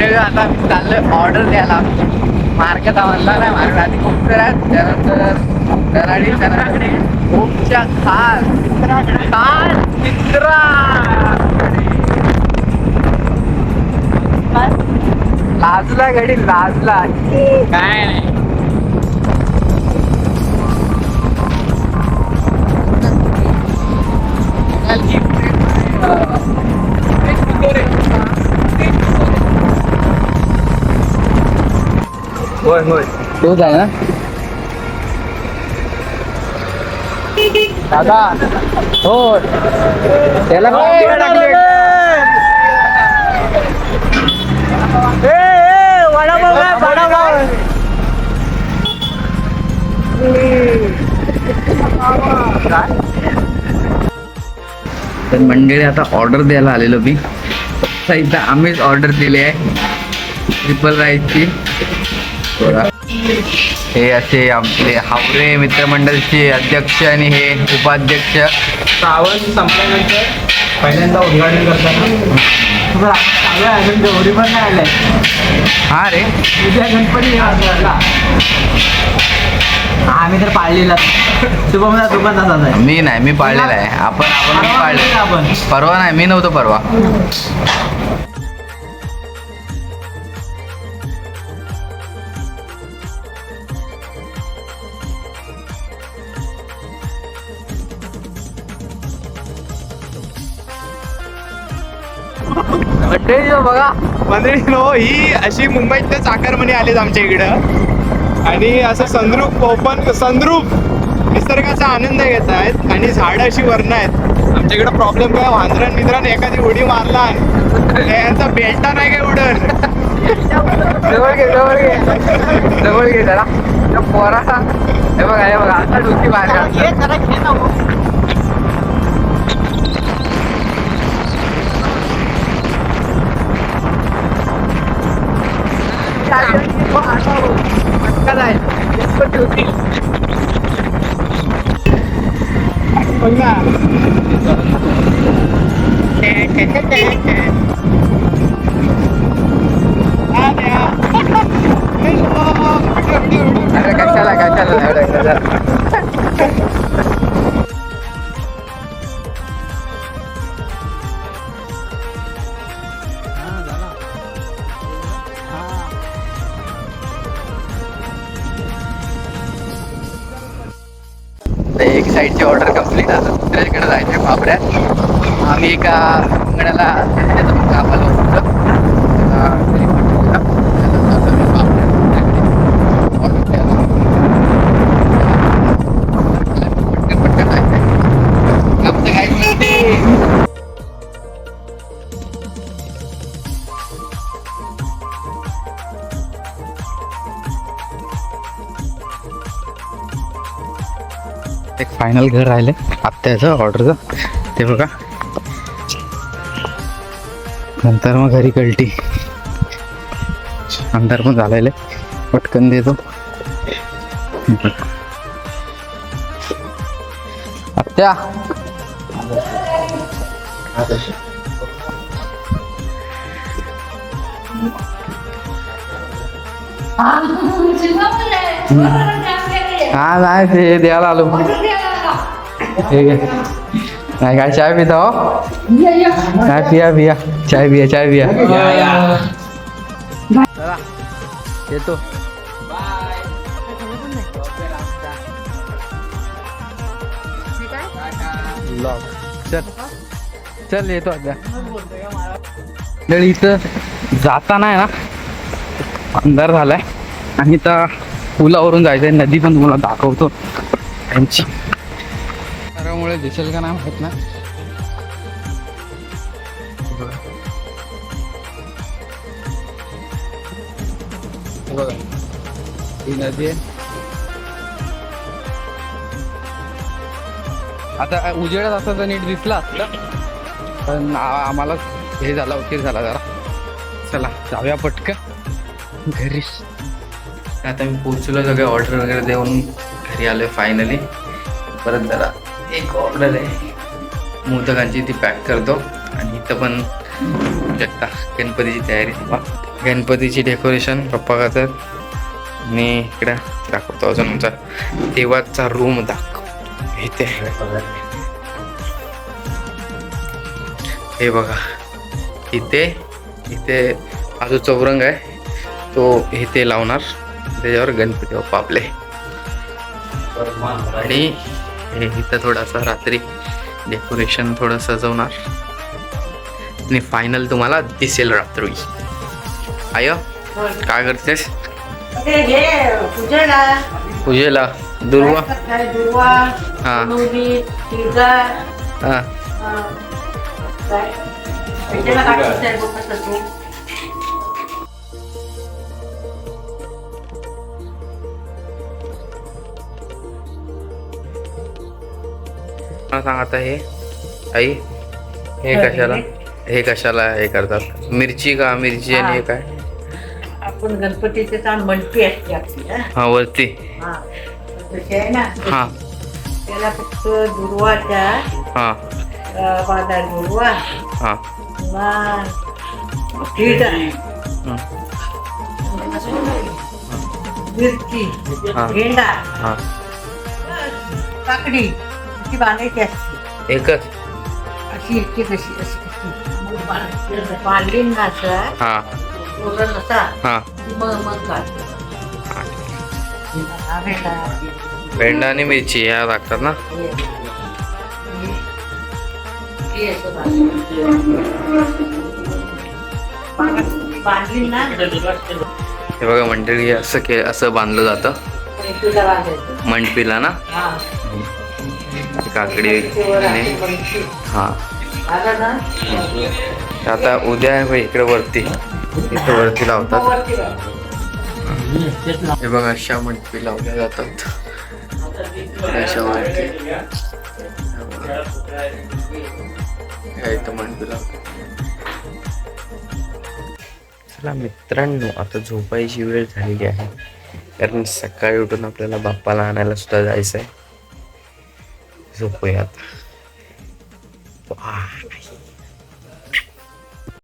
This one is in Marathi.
मंडळी आता. आम्ही चाललोय ऑर्डर द्यायला मार्केट म्हणला नाही. मार्केट आधी खूप आहेत. त्यानंतर दराडी त्यानंतर ओमच्या खास. खास मित्रा. लाजला गडी लाजला. काय नाही. होय होय तोच आहे ना दादा हो त्याला टाकली. तर मंडळी आता ऑर्डर द्यायला आलेलो मी. फक्त इथं आम्हीच ऑर्डर दिली आहे. ट्रिपल राईसची हे असे आपले हावरे मित्रमंडळचे अध्यक्ष आणि हे उपाध्यक्ष. श्रावण संपल्यानंतर पहिल्यांदा उद्घाटन करताना अजून गौरी पण नाही आलाय हा रे. उद्या गणपती आम्ही तर पाळलेला. शुभम पण तसाच आहे मी नाही मी पाळलेला आहे. आपण आपण पाळले. आपण. परवा नाही मी नव्हतो परवा. मंडळी हो बघा. मंडळी नो ही अशी मुंबईतल्या चाकरमणी आलेत आमच्या इकडं. आणि असं संद्रूप ओपन संद्रूप निसर्गाचा आनंद घेत आहेत. आणि झाडं अशी वर्ण आहेत. आमच्या इकडं प्रॉब्लेम काय? वांद्रण मित्रान एखादी उडी मारला. यांचा बेल्टा नाही काय उडत? जवळ घे जवळ घे. जवळ घे जरा. पोरा हे बघा हे बघा आता डोकी बाहेर कशाला कशाला एक साईडची ऑर्डर कंप्लीट आता. दुसऱ्याकडे जायचे फापड्या आम्ही एका अंगणाला देतो कामाला एक फायनल घर राहिले. आत्याचं ऑर्डरचं ते बघा. नंतर मग घरी कळटी अंधार पण झालेले. पटकन देतो. आत्या. हा नाही ते द्यायला आलो. ठीक आहे. नाही काय चाय पिता हो? काय पिया पिया. चाय पिया चाय पिया. चला, येतो. चल. चल येतो आता. तर इथं जाताना आहे ना? अंधार झालाय. आणि तर पुलावरून जायचंय. नदी पण तुम्हाला दाखवतो. त्यांची. त्यामुळे दिसेल का नाही माहीत ना. बघा. ही नदी आहे. आता उजेडात असं तर नीट दिसला असतं पण आम्हाला हे झाला उशीर झाला जरा. चला जाऊया पटकन. घरी आता मी पोचलो सगळे ऑर्डर वगैरे देऊन घरी आलोय फायनली परत जरा एक ऑर्डर आहे. मोदकांची ती पॅक करतो. आणि इथं पण शकता गणपतीची तयारी. गणपतीची डेकोरेशन पप्पा करतात. आणि इकडे दाखवतो अजून आमचा देवाचा रूम दाखव. इथे. हे बघा. इथे इथे हा जो चौरंग आहे. तो इथे लावणार. त्याच्यावर गणपती बाप्पा आपले. आणि इथं थोडासा रात्री डेकोरेशन थोडं सजवणार. आणि फायनल तुम्हाला दिसेल रात्री. आय काय करतेस? पूजेला. दुर्वा? हा. हा. सांग आता हे? आई हे कशाला? हे कशाला हे करतात? मिरची का? मिरची आणि हे काय? आपण गणपतीचे छान मंडपी असते आपली हा. हा वरती. हा. हा. त्याला फक्त हा. पादा दुर्वा. हा. आहे हं, मिरची. भेंडा. काकडी. बांधायची असते. एकच. अशी इतकी कशी अशी कशी बांधली ना असं हा. वरण असा हा. की मग मग काढतो हा भेंडा भेंडा आणि मिरची ह्या लागतात ना? हे. असं बांधलं. बांधली ना? हे बघा मंडळी असं के असं बांधलं जातं. बांधायचं. मंडपीला ना? हा. काकडी हा. आता उद्या आहे इकडे वरती. इथे वरती लावतात. हे बघा अशा मंडपी लावल्या जातात. अशा इथं मंडपी लावतात चला मित्रांनो आता झोपायची वेळ झालेली आहे. कारण सकाळी उठून आपल्याला बाप्पाला आणायला सुद्धा जायचं आहे seu poeta. Ah.